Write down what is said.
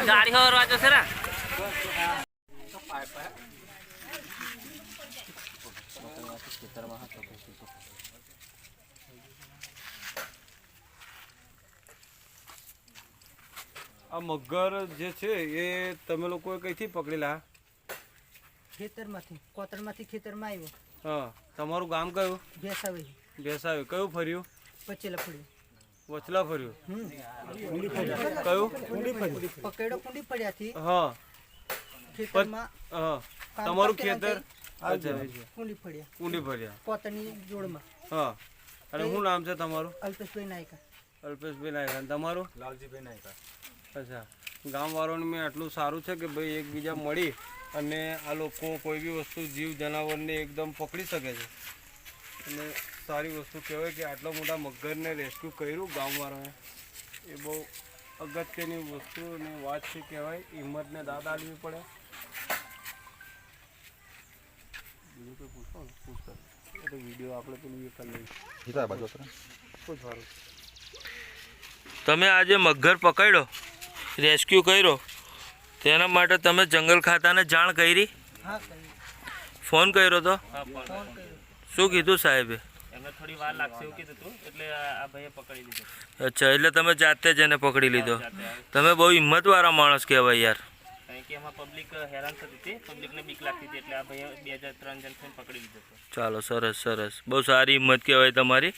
ગાડી હરવા જશે આ મગર જે છે એ તમે લોકોએ કઈથી પકડેલા? ખેતરમાંથી કોતરમાંથી ખેતરમાં આવ્યો. હા તમારું ગામ કયું? ભેસાવી ભેસાવી કયું ફર્યું? પચેલા પડ્યો વચલા ફર્યું? કયું? પકડ્યો કુંડી પડ્યાથી હા. ખેતરમાં હા. તમારું ખેતર? કુંડી પડ્યા. કુંડી ફર્યા કોતરની જોડમાં. હા. અને શું નામ છે તમારું? અલ્પેશભાઈ નાયકા. અલ્પેશભાઈ નાયકા. તમારું? લાલજીભાઈ નાયકા. અચ્છા. ગામવાળાને મેં આટલું સારું છે કે ભાઈ એકબીજા મળી અને આ લોકો કોઈ બી વસ્તુ જીવ જનાવરને એકદમ પકડી શકે છે. અને સારી વસ્તુ કહેવાય કે આટલા મોટા મગરને રેસ્ક્યુ કર્યું ગામવાળાએ. એ બહુ અગત્યની વસ્તુ અને વાત છે કહેવાય હિંમતને દાદ આપવી પડે. બીજું કોઈ પૂછો ને? પૂછતા એટલે તો વીડિયો આપણે પેલું એ કરી લઈએ તમે આજે મગર પકડ્યો રેસ્ક્યુ કર્યો તેના માટે તમે જંગલ ખાતાને જાણ કરી? હા ફોન કર્યો તો? હા પણ ફોન કર્યો. શું કીધું સાહેબે? થોડી વાર લાગશે એવું કીધું હતું એટલે આ આ ભાઈએ પકડી લીધો. અચ્છા એટલે તમે જાતે જ એને પકડી લીધો? તમે બહુ હિંમતવાળા માણસ કહેવાય યાર. ચાલો સરસ સરસ. બહુ સારી હિંમત કહેવાય તમારી.